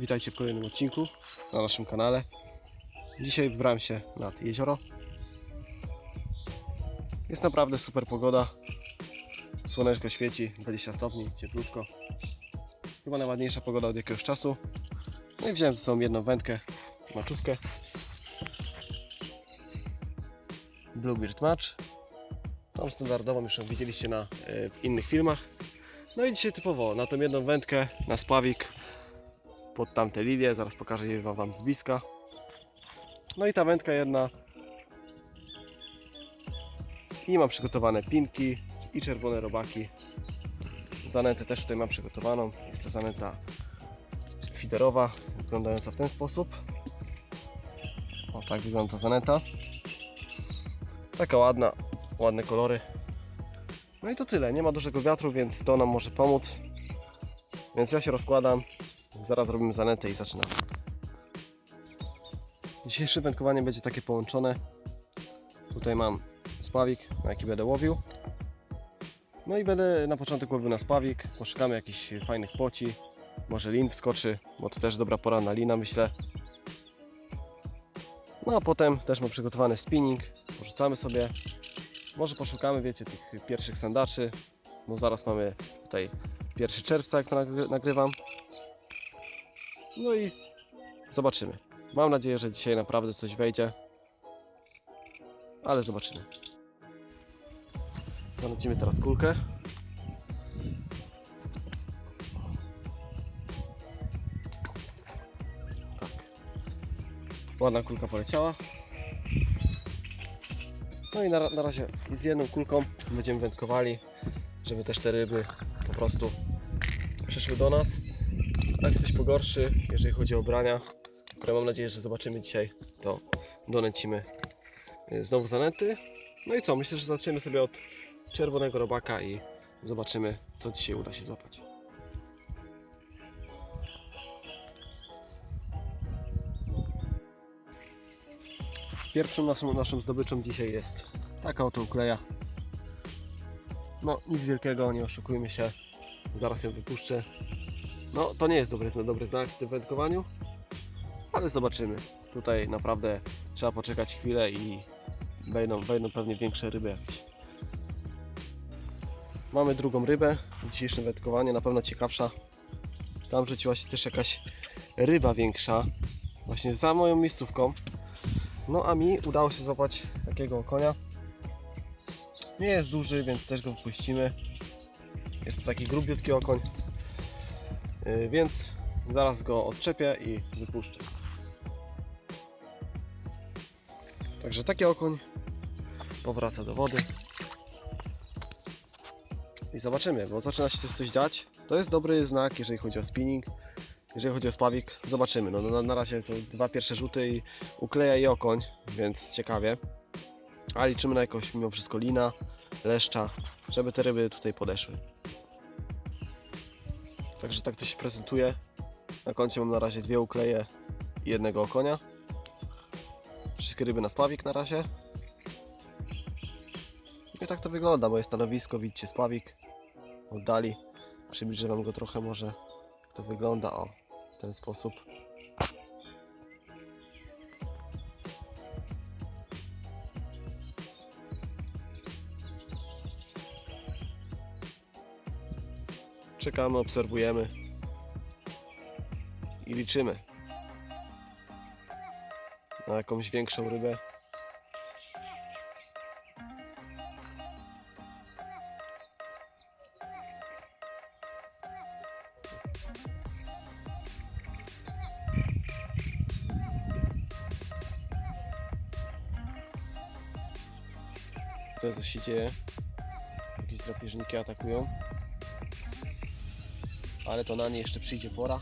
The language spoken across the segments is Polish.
Witajcie w kolejnym odcinku na naszym kanale. Dzisiaj wybrałem się nad jezioro. Jest naprawdę super pogoda. Słoneczko świeci, 20 stopni, cieplutko. Chyba najładniejsza pogoda od jakiegoś czasu. No i wziąłem ze sobą jedną wędkę, maczówkę. Bluebeard Match. Tą standardową już ją widzieliście na e, innych filmach. No i dzisiaj typowo na tą jedną wędkę, na spławik pod tamte lilie, zaraz pokażę je Wam z bliska. No i ta wędka jedna. I mam przygotowane pinki i czerwone robaki. Zanętę też tutaj mam przygotowaną. Jest to zanęta fiderowa, wyglądająca w ten sposób. O tak wygląda ta. Taka ładna, ładne kolory. No i to tyle. Nie ma dużego wiatru, więc to nam może pomóc. Więc ja się rozkładam. Zaraz robimy zanętę i zaczynamy. Dzisiejsze wędkowanie będzie takie połączone. Tutaj mam spawik, na jaki będę łowił. No i będę na początek łowił na spawik. Poszukamy jakichś fajnych poci. Może lin wskoczy, bo to też dobra pora na lina, myślę. No a potem też mam przygotowany spinning. Porzucamy sobie. Może poszukamy, wiecie, tych pierwszych sandaczy. Bo zaraz mamy tutaj 1 czerwca, jak to nagry- nagrywam. No i zobaczymy. Mam nadzieję, że dzisiaj naprawdę coś wejdzie. Ale zobaczymy. Zanęcimy teraz kulkę. Tak. Ładna kulka poleciała. No i na, na razie z jedną kulką będziemy wędkowali, żeby też te ryby po prostu przyszły do nas. A jak coś pogorszy, jeżeli chodzi o brania, które mam nadzieję, że zobaczymy dzisiaj, to donęcimy y, znowu zanęty. No i co, myślę, że zaczniemy sobie od czerwonego robaka i zobaczymy, co dzisiaj uda się złapać. Pierwszą naszą, naszą zdobyczą dzisiaj jest taka oto ukleja. No, nic wielkiego, nie oszukujmy się. Zaraz ją wypuszczę. No, to nie jest dobry, dobry znak w tym wędkowaniu, ale zobaczymy. Tutaj naprawdę trzeba poczekać chwilę i wejdą, wejdą pewnie większe ryby jakieś. Mamy drugą rybę w dzisiejszym wędkowaniu, na pewno ciekawsza. Tam rzuciła się też jakaś ryba większa, właśnie za moją miejscówką. No a mi udało się złapać takiego konia. Nie jest duży, więc też go wypuścimy. Jest to taki grubiutki okoń. Yy, więc zaraz go odczepię i wypuszczę. Także taki okoń powraca do wody. I zobaczymy, bo zaczyna się coś, dziać. To jest dobry znak, jeżeli chodzi o spinning. Jeżeli chodzi o spawik, zobaczymy. No, na, na razie to dwa pierwsze rzuty i ukleja i okoń, więc ciekawie. A liczymy na jakąś mimo wszystko lina, leszcza, żeby te ryby tutaj podeszły. Także tak to się prezentuje. Na koncie mam na razie dwie ukleje i jednego okonia. Wszystkie ryby na spawik na razie. I tak to wygląda, moje stanowisko, widzicie spawik. Oddali. Przybliżę wam go trochę może, jak to wygląda. O, w ten sposób. Czekamy, obserwujemy i liczymy na jakąś większą rybę. Co się dzieje? Jakieś drapieżniki atakują. Ale to na nie jeszcze przyjdzie pora.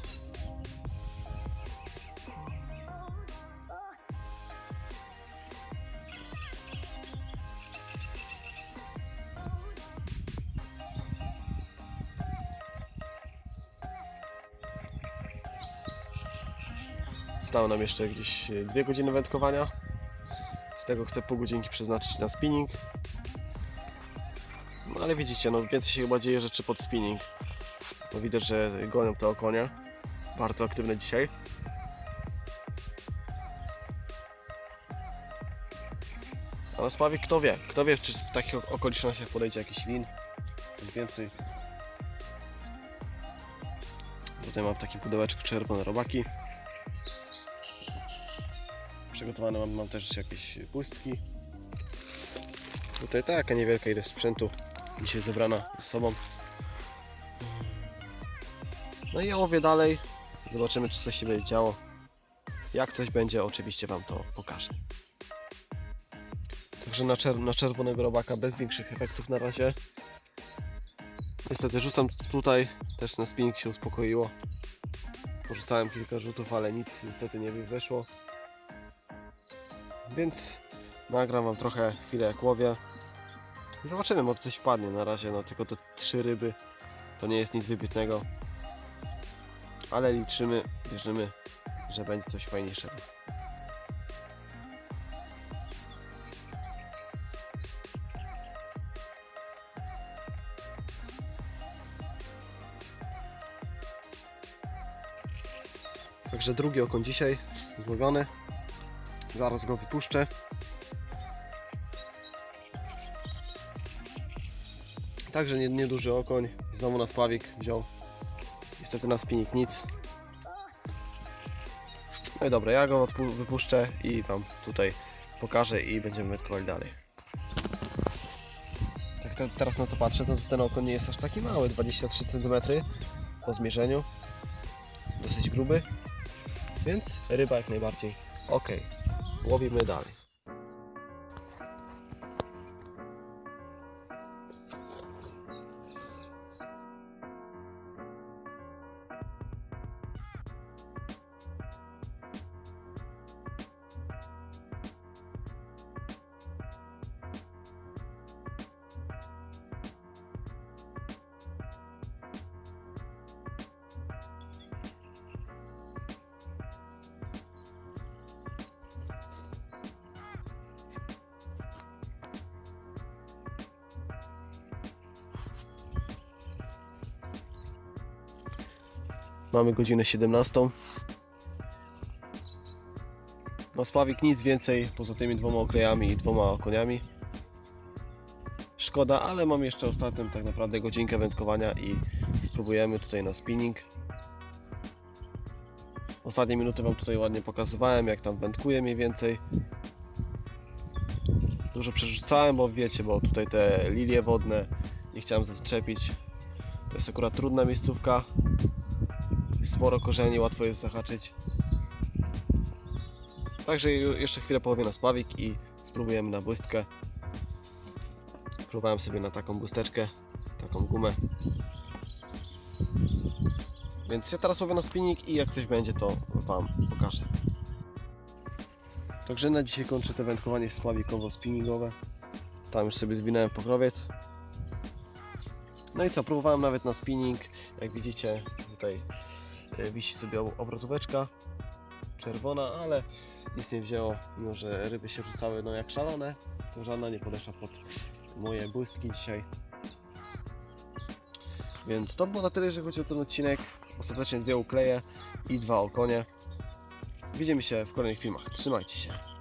Zostało nam jeszcze gdzieś e, dwie godziny wędkowania. Z tego chcę pół godzinki przeznaczyć na spinning. No ale widzicie, no więcej się chyba dzieje rzeczy pod spinning. No widać, że gonią te okonie. bardzo aktywne dzisiaj. Ale spawik kto wie, kto wie czy w takich okolicznościach podejdzie jakiś lin. Coś więcej. Tutaj mam w takim pudełeczku czerwone robaki. Przygotowane mam, mam też jakieś pustki. Tutaj taka niewielka ilość sprzętu dzisiaj zebrana ze sobą. No i ja łowię dalej. Zobaczymy, czy coś się będzie działo. Jak coś będzie, oczywiście Wam to pokażę. Także na, czer- na czerwonego robaka bez większych efektów na razie. Niestety rzucam tutaj, też na spinning się uspokoiło. Porzucałem kilka rzutów, ale nic niestety nie wyszło. Więc nagram Wam trochę chwilę jak łowię. Zobaczymy, może coś wpadnie na razie, no tylko to trzy ryby. To nie jest nic wybitnego. Ale liczymy, wierzymy, że będzie coś fajniejszego. Także drugi okon dzisiaj złowiony. Zaraz go wypuszczę. Także nie- nieduży okoń. Znowu na spławik wziął. Niestety na spinnik nic. No i dobra, ja go wypuszczę i Wam tutaj pokażę i będziemy wędkowali dalej. Jak te, teraz na to patrzę, to ten okoń nie jest aż taki mały, 23 cm po zmierzeniu. Dosyć gruby, więc ryba jak najbardziej ok. Łowimy dalej. Mamy godzinę 17. Na spławik nic więcej poza tymi dwoma oklejami i dwoma okoniami. Szkoda, ale mam jeszcze ostatnią tak naprawdę godzinkę wędkowania i spróbujemy tutaj na spinning. Ostatnie minuty Wam tutaj ładnie pokazywałem, jak tam wędkuję mniej więcej. Dużo przerzucałem, bo wiecie, bo tutaj te lilie wodne nie chciałem zaczepić. To jest akurat trudna miejscówka. Sporo korzeni, łatwo jest zahaczyć. Także jeszcze chwilę połowię na spławik i spróbujemy na błystkę. Próbowałem sobie na taką błysteczkę, taką gumę. Więc ja teraz łowię na spinning i jak coś będzie, to Wam pokażę. Także na dzisiaj kończę to wędkowanie spławikowo-spinningowe. Tam już sobie zwinąłem pokrowiec. No i co, próbowałem nawet na spinning. Jak widzicie, tutaj wisi sobie ob- obrotóweczka czerwona, ale nic nie wzięło, mimo że ryby się rzucały no jak szalone, to żadna nie podeszła pod moje błystki dzisiaj. Więc to było na tyle, jeżeli chodzi o ten odcinek. Ostatecznie dwie ukleje i dwa okonie. Widzimy się w kolejnych filmach. Trzymajcie się.